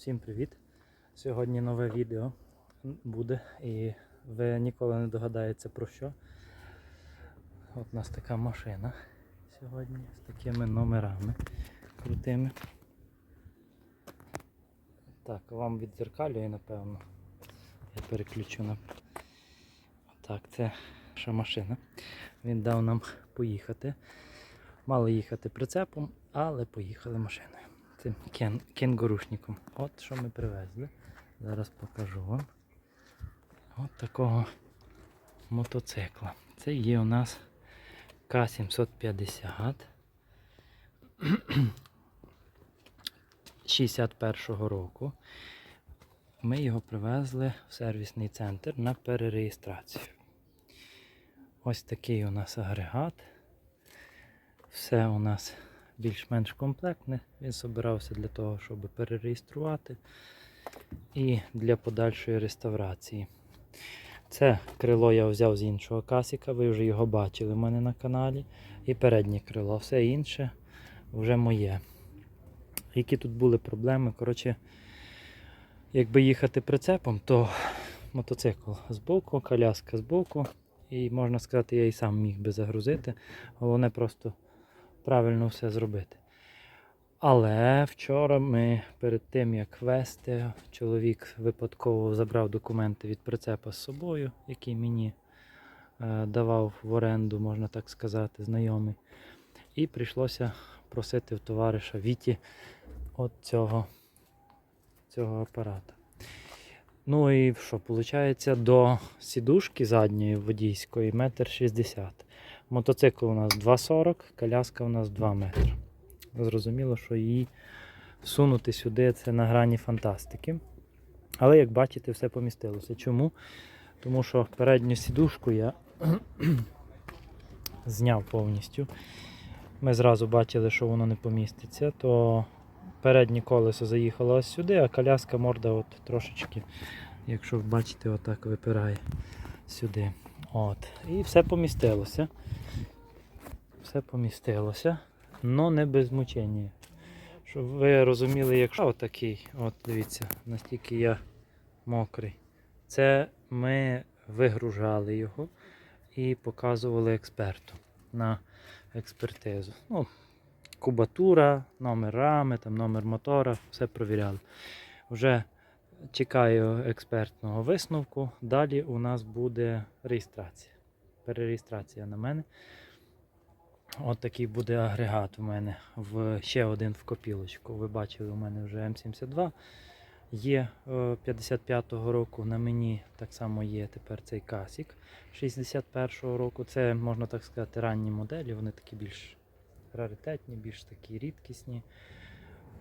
Всім привіт! Сьогодні нове відео буде і ви ніколи не догадаєтеся про що. От у нас така машина сьогодні з такими номерами крутими. Так, вам відзеркалює, напевно. Я переключу на. Так, це наша машина. Він дав нам поїхати. Мали їхати прицепом, але поїхали машиною. Цим кен, кенгурушником. От що ми привезли. Зараз покажу вам. От такого мотоцикла. Це є у нас К-750 61-го року. Ми його привезли в сервісний центр на перереєстрацію. Ось такий у нас агрегат. Все у нас більш-менш комплектне. Він збирався для того, щоб перереєструвати і для подальшої реставрації. Це крило я взяв з іншого касіка, ви вже його бачили в мене на каналі. І переднє крило. Все інше вже моє. Які тут були проблеми? Коротше, якби їхати прицепом, то мотоцикл збоку, коляска збоку. І можна сказати, я і сам міг би загрузити. Головне просто правильно все зробити. Але вчора ми перед тим як вести, чоловік випадково забрав документи від прицепа з собою, який мені е, давав в оренду, можна так сказати, знайомий. І прийшлося просити в товариша Віті от цього, цього апарата. Ну і що, виходить, до сідушки задньої водійської метр шістдесят. Мотоцикл у нас 2,40, коляска у нас 2 метри. Зрозуміло, що її всунути сюди це на грані фантастики. Але як бачите, все помістилося. Чому? Тому що передню сідушку я зняв повністю. Ми зразу бачили, що воно не поміститься, то переднє колесо заїхало ось сюди, а коляска морда от трошечки, якщо бачите, отак випирає сюди. От. І все помістилося. Все помістилося, але не без мучення. Щоб ви розуміли, якщо отакий, от дивіться, настільки я мокрий. Це ми вигружали його і показували експерту на експертизу. Ну, кубатура, номер рами, там, номер мотора, все провіряли. Вже чекаю експертного висновку. Далі у нас буде реєстрація. Перереєстрація на мене. От такий буде агрегат у мене в ще один в копілочку. Ви бачили, у мене вже М72 є е, 55-го року. На мені так само є тепер цей касік 61-го року. Це, можна так сказати, ранні моделі, вони такі більш раритетні, більш такі рідкісні.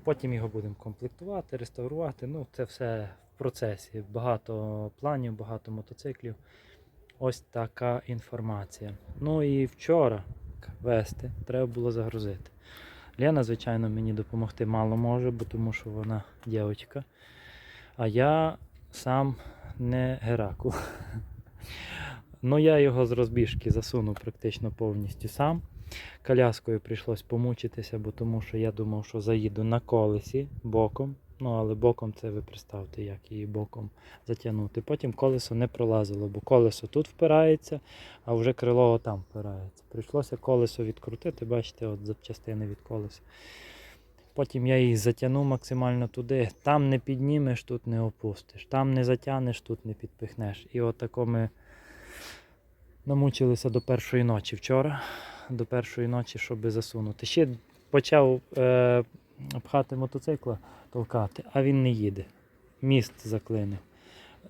Потім його будемо комплектувати, реставрувати. Ну, це все в процесі. Багато планів, багато мотоциклів. Ось така інформація. Ну і вчора вести треба було загрузити. Лена, звичайно, мені допомогти мало може, бо тому що вона дівчинка. А я сам не Геракул. Ну, я його з розбіжки засунув практично повністю сам. Коляскою прийшлось помучитися, бо тому що я думав, що заїду на колесі боком. Ну, але боком це ви представте, як її боком затягнути. Потім колесо не пролазило, бо колесо тут впирається, а вже крило там впирається. Прийшлося колесо відкрутити, бачите, от запчастини від колеса. Потім я її затягнув максимально туди. Там не піднімеш, тут не опустиш. Там не затягнеш, тут не підпихнеш. І от тако ми намучилися до першої ночі вчора. До першої ночі, щоб засунути. Ще почав е, пхати мотоцикла, толкати, а він не їде. Міст заклинив.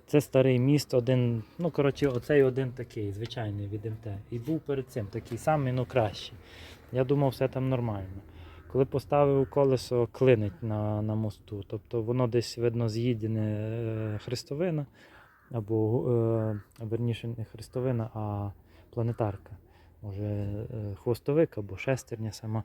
Це старий міст, один, ну коротше, оцей один такий, звичайний від МТ. І був перед цим такий самий, ну кращий. Я думав, все там нормально. Коли поставив колесо, клинить на, на мосту. Тобто воно десь, видно, з'їдене е, хрестовина, або е, верніше не хрестовина, а планетарка. Може е, хвостовик або шестерня сама.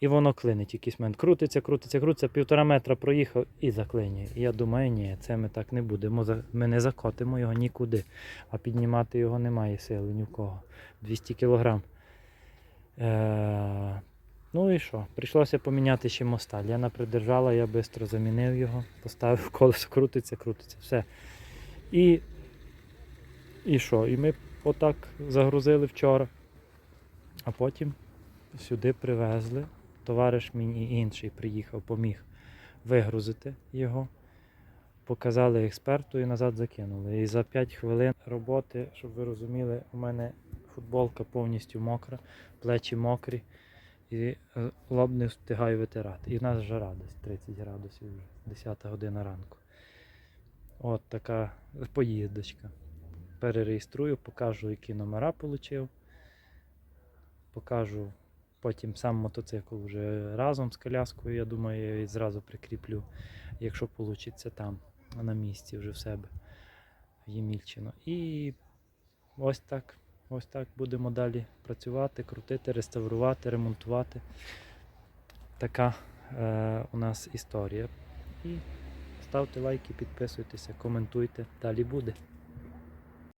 І воно клинить якийсь момент. Крутиться, крутиться, крутиться, півтора метра проїхав і заклинює. І я думаю, ні, це ми так не будемо. Ми не закотимо його нікуди. А піднімати його немає сили ні в кого. 200 кілограм. Е, Ну і що? Прийшлося поміняти ще мосталь. Яна придержала, я швидко замінив його, поставив колесо, крутиться, крутиться. Все. І, і що? І ми отак загрузили вчора. А потім сюди привезли. Товариш мій інший приїхав, поміг вигрузити його. Показали експерту і назад закинули. І за 5 хвилин роботи, щоб ви розуміли, у мене футболка повністю мокра, плечі мокрі, і е, лоб не встигаю витирати. І в нас жара десь 30 градусів вже, 10 година ранку. От така поїздочка. Перереєструю, покажу, які номера отримав. Покажу потім сам мотоцикл вже разом з коляскою. Я думаю, я її зразу прикріплю, якщо вийде там, на місці вже в себе в Ємільчино. І ось так. Ось так будемо далі працювати, крутити, реставрувати, ремонтувати. Така е, у нас історія. І ставте лайки, підписуйтеся, коментуйте. Далі буде.